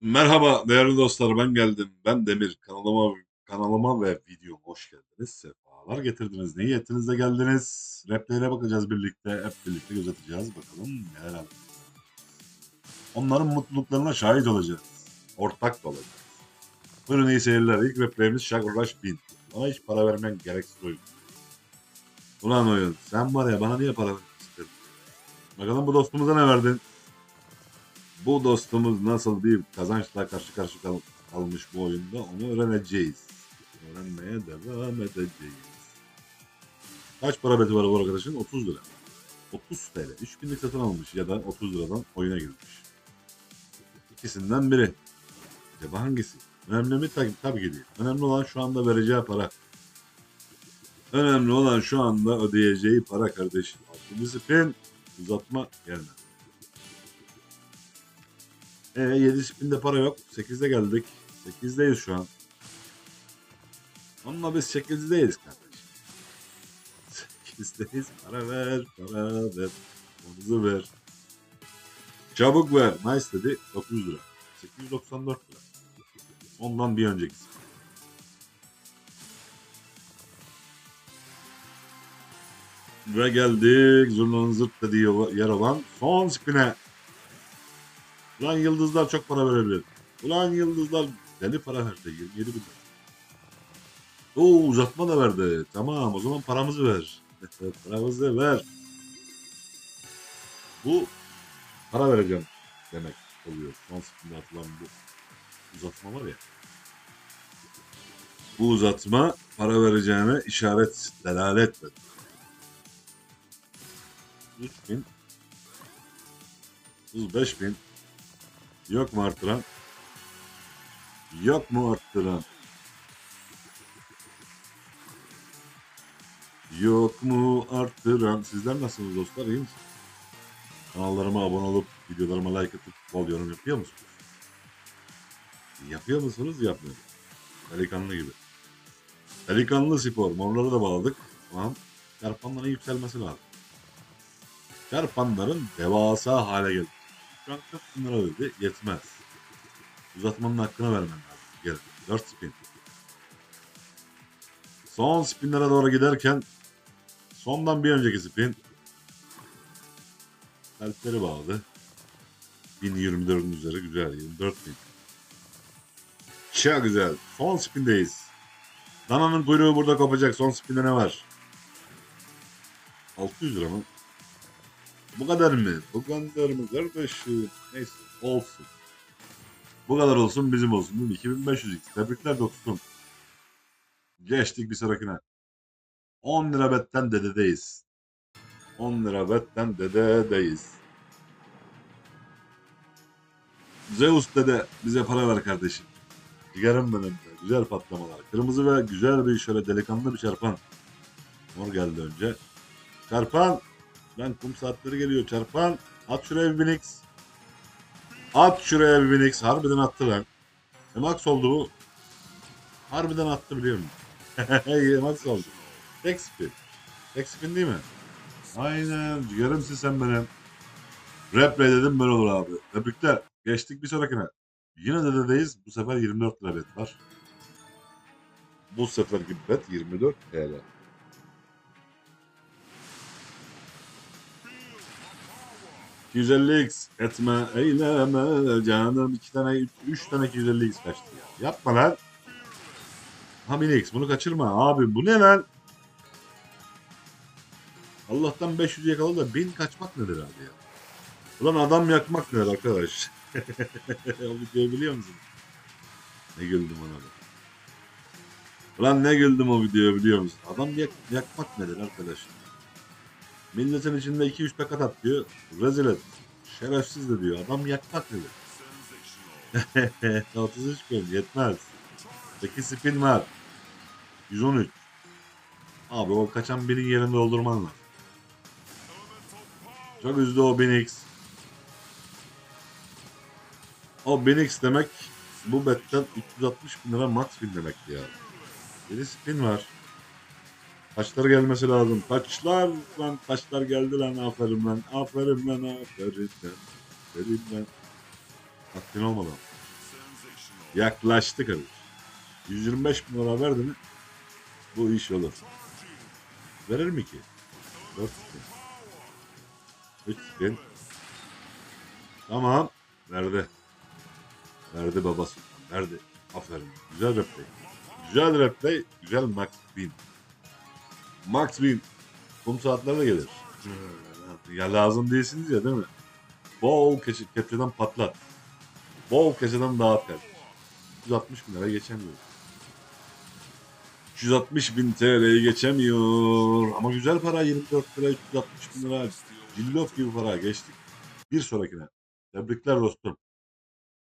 Merhaba değerli dostlar ben geldim. Ben Demir. Kanalıma kanalıma ve videoma hoş geldiniz. Sefalar getirdiniz. Ne yetinizle geldiniz? Replere bakacağız birlikte. Hep birlikte göz atacağız. Bakalım neler. Onların mutluluklarına şahit olacağız. Ortak da olacağız. Buyurun iyi seyirler. İlk replerimiz Rush 1000. Bana hiç para vermen gereksiz oyun. Ulan oyun sen var ya bana niye para vermek istedin? Bakalım bu dostumuza ne verdin? Bu dostumuz nasıl bir kazançla karşı karşı kal- kalmış bu oyunda onu öğreneceğiz. Öğrenmeye devam edeceğiz. Kaç para beti var bu arkadaşın? 30 lira. 30 TL. 3000'lik satın almış ya da 30 liradan oyuna girmiş. İkisinden biri. Acaba hangisi? Önemli mi? Tabii, tabii ki değil. Önemli olan şu anda vereceği para. Önemli olan şu anda ödeyeceği para kardeşim. Altıncı spin uzatma gelmedi. E 7 spinde para yok. 8'de geldik. 8'deyiz şu an. Ama biz 8'deyiz kardeşim. 8'deyiz. Para ver, para ver. Omuzu ver. Çabuk ver. Nice dedi. 900 lira. 894 lira. Ondan bir öncekisi. Ve geldik zurnanın zırt dediği yer olan son spine. Ulan yıldızlar çok para verebilir. Ulan yıldızlar deli para verdi. 27 bin lira. Oo uzatma da verdi. Tamam o zaman paramızı ver. paramızı ver. Bu para vereceğim demek oluyor. Son spinde atılan bu uzatma var ya. Bu uzatma para vereceğine işaret, delalet ver. 3000 35 bin Yok mu arttıran? Yok mu arttıran? Yok mu arttıran? Sizler nasılsınız dostlar? İyi misiniz? Kanallarıma abone olup videolarıma like atıp bol yorum yapıyor musunuz? Yapıyor musunuz? Yapmıyor. Delikanlı gibi. Delikanlı spor. Morları da bağladık. Tamam. Çarpanların yükselmesi lazım. Çarpanların devasa hale geldi. Şu an 40 bin lira ödedi. Yetmez. Uzatmanın hakkını vermen lazım. Gel. 4 spin. Son spinlere doğru giderken sondan bir önceki spin kalpleri bağladı. 1024'ün üzeri güzel. 24 bin. Çok güzel. Son spindeyiz. Dana'nın kuyruğu burada kopacak. Son spinde ne var? 600 lira mı? Bu kadar mı? Bu kadar mı kardeşim? Neyse olsun. Bu kadar olsun bizim olsun. değil mi? 2500 x. Tebrikler dostum. Geçtik bir sonrakine. 10 lira betten dededeyiz. 10 lira betten dededeyiz. Zeus dede bize para ver kardeşim. Cigarım benim de. Güzel patlamalar. Kırmızı ve güzel bir şöyle delikanlı bir çarpan. Mor geldi önce. Çarpan. Lan kum saatleri geliyor çarpan. At şuraya bir Binix. At şuraya bir Binix. Harbiden attı lan. E max oldu bu. Harbiden attı biliyor musun? İyi max oldu. Tek spin. Tek spin değil mi? Aynen. Ciğerimsin sen benim. Rap dedim ben olur abi. Tebrikler. Geçtik bir sonrakine. Yine dededeyiz. Bu sefer 24 lira bet var. Bu seferki bet 24 TL. X etme eyleme canım iki tane üç, üç tane 250x kaçtı ya. Yapma lan. Ha 1000x bunu kaçırma abi bu ne lan? Allah'tan 500 yakaladı da 1000 kaçmak nedir abi ya? Ulan adam yakmak nedir arkadaş? o videoyu biliyor musun? Ne güldüm ona da. Ulan ne güldüm o videoyu biliyor musun? Adam yak, yakmak nedir arkadaş? Milletin içinde 2-3 takat at diyor. Rezil et. Şerefsiz de diyor. Adam yakmak nedir? 33 gün yetmez. 8 spin var. 113. Abi o kaçan birinin yerini doldurman lazım. Çok üzdü o Binix. O Binix demek bu betten 360 bin lira max bin demek ya. 7 spin var. Taşlar gelmesi lazım. Taçlar lan taşlar geldi lan aferin lan. Aferin lan aferin lan. Aferin lan. Hakkın olmadan. Yaklaştık abi. 125 bin lira verdi mi bu iş olur. Verir mi ki? 4 spin. 3 spin. Tamam. Verdi. Verdi baba sultan. Verdi. Aferin. Güzel replay. Güzel replay. Güzel max win. Max win. Kum saatlerle gelir. Ya lazım değilsiniz ya değil mi? Bol keçi, keçeden patlat. Bol keçeden dağıt kardeşim. 160 bin lira geçemiyor. 360 bin TL'yi geçemiyor. Ama güzel para 24 lira 360 bin lira. Cillop gibi para geçtik. Bir sonrakine. Tebrikler dostum.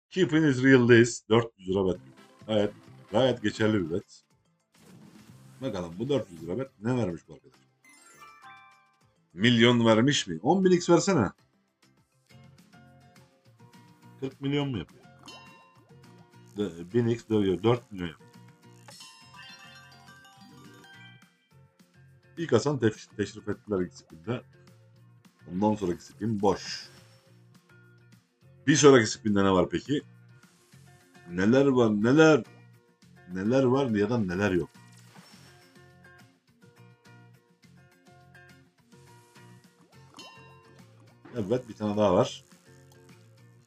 Keeping is real'deyiz. 400 lira bet. Gayet, gayet geçerli bir bet. Bakalım bu 400 lira bet ne vermiş bu arkadaş? Milyon vermiş mi? 10 bin x versene. 40 milyon mu yapıyor? 1000 x dövüyor. 4 milyon yapıyor. İlk Hasan teş- teşrif ettiler ilk spinde. Ondan sonraki spin boş. Bir sonraki spinde ne var peki? Neler var neler? Neler var ya da neler yok? Evet bir tane daha var.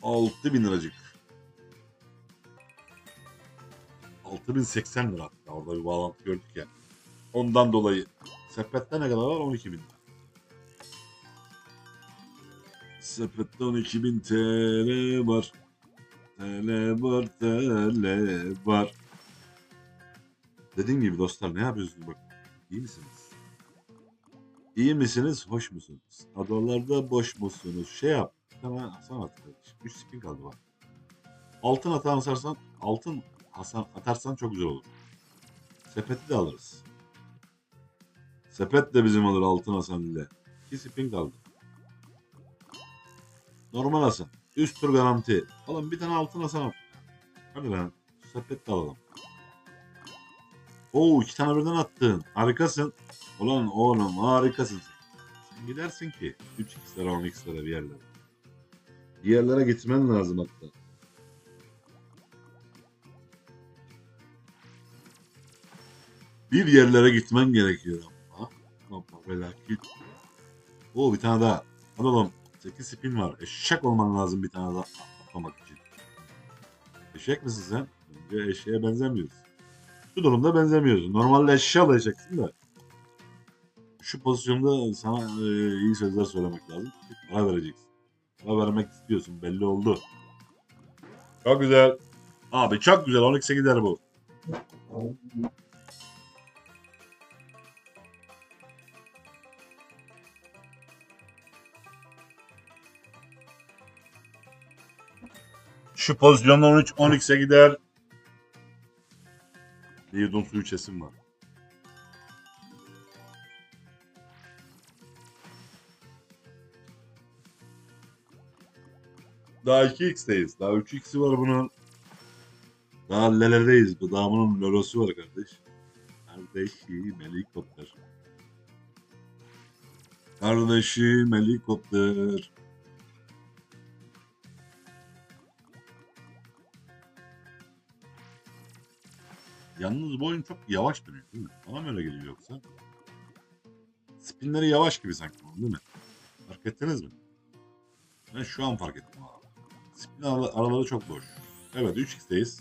6000 liracık. 6080 lira hatta orada bir bağlantı gördük ya. Ondan dolayı sepette ne kadar var? 12 bin lira. Sepette 12 bin TL var. TL var, TL var. Dediğim gibi dostlar ne yapıyorsunuz bak. İyi misiniz? İyi misiniz? Hoş musunuz? Adalarda boş musunuz? Şey yap. Sana Hasan at kardeşim. 3 spin kaldı bak. Altın atan asarsan, altın Hasan atarsan çok güzel olur. Sepeti de alırız. Sepet de bizim olur Altın Hasan ile. 2 spin kaldı. Normal Hasan. Üst tur garanti. Oğlum bir tane Altın Hasan al. Hadi lan. Sepet de alalım. Oo iki tane birden attın. Harikasın. Ulan oğlum harikasın sen. Sen gidersin ki 3x'lere 10x'lere bir yerlere. Bir yerlere gitmen lazım hatta. Bir yerlere gitmen gerekiyor ama. Ama felaket. Oo bir tane daha. Hadi oğlum. 8 spin var. Eşek olman lazım bir tane daha atlamak için. Eşek misin sen? Bence eşeğe benzemiyorsun. Şu durumda benzemiyorsun. Normalde eşeğe alacaksın da. Şu pozisyonda sana e, iyi sözler söylemek lazım. Para vereceksin. Para vermek istiyorsun. Belli oldu. Çok güzel. Abi çok güzel. 12'e gider bu. Şu pozisyonda 13 12'e gider. Bir yudum su içesim var. Daha 2x'teyiz. Daha 3x'i var bunun. Daha leledeyiz. Bu daha bunun lolosu var kardeş. Kardeşim helikopter. Kardeşim helikopter. Yalnız bu oyun çok yavaş dönüyor değil mi? Bana mı öyle geliyor yoksa? Spinleri yavaş gibi sanki değil mi? Fark ettiniz mi? Ben şu an fark ettim abi. Spin ara- araları çok boş. Evet 3x'teyiz.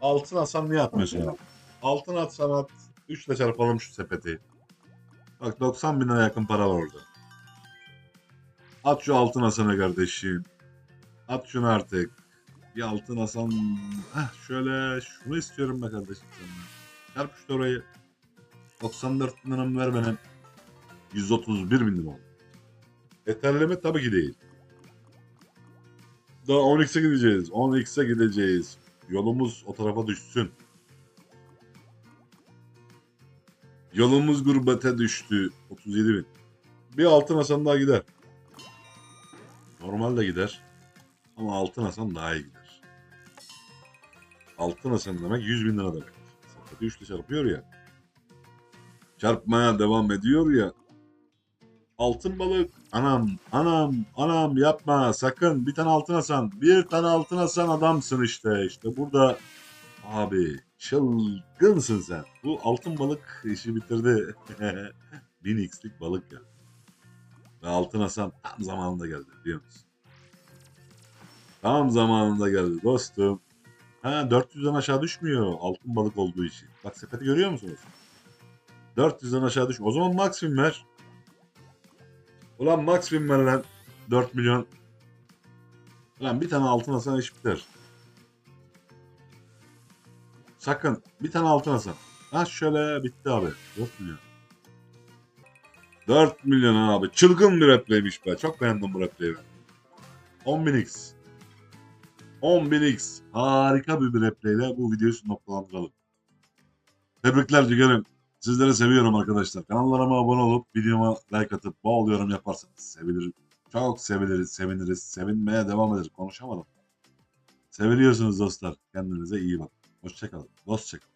Altın atsan niye atmıyorsun? Altın atsan at. 3 ile çarpalım şu sepeti. Bak 90 bin lira yakın para var orada. At şu altın Hasan'a kardeşim. At şunu artık. Bir altın Hasan. Heh, şöyle şunu istiyorum be kardeşim senden. Çarp şu orayı. 94 bin liramı ver benim. 131 bin lira oldu. Yeterli mi? Tabii ki değil. Daha 10x'e gideceğiz. 10x'e gideceğiz. Yolumuz o tarafa düşsün. Yolumuz gurbete düştü. 37 bin. Bir altın Hasan daha gider. Normal de gider. Ama altın Hasan daha iyi gider. Altın Hasan demek 100 bin lira demek. Sepeti 3 ile çarpıyor ya. Çarpmaya devam ediyor ya. Altın balık. Anam, anam, anam yapma sakın. Bir tane altın Hasan. Bir tane altın Hasan adamsın işte. İşte burada abi çılgınsın sen. Bu altın balık işi bitirdi. 1000x'lik balık ya. Ve altın Hasan tam zamanında geldi biliyor musun? Tam zamanında geldi dostum. Ha 400'den aşağı düşmüyor altın balık olduğu için. Bak sepeti görüyor musunuz? 400'den aşağı düşmüyor. O zaman win ver. Ulan max win ver lan. 4 milyon. Ulan bir tane altın alsan iş biter. Sakın bir tane altın alsan. Ha şöyle bitti abi. 4 milyon. 4 milyon abi. Çılgın bir replaymiş be. Çok beğendim bu replay'i ben. 10.000x. 10.000x. Harika bir replayle bu videoyu noktalandıralım. Tebrikler Cigar'ım. Sizleri seviyorum arkadaşlar. Kanallarıma abone olup videoma like atıp bol yorum yaparsanız sevinirim. Çok seviniriz, seviniriz. Sevinmeye devam ederiz. Konuşamadım. Seviliyorsunuz dostlar. Kendinize iyi bakın. Hoşçakalın. Dostçakalın.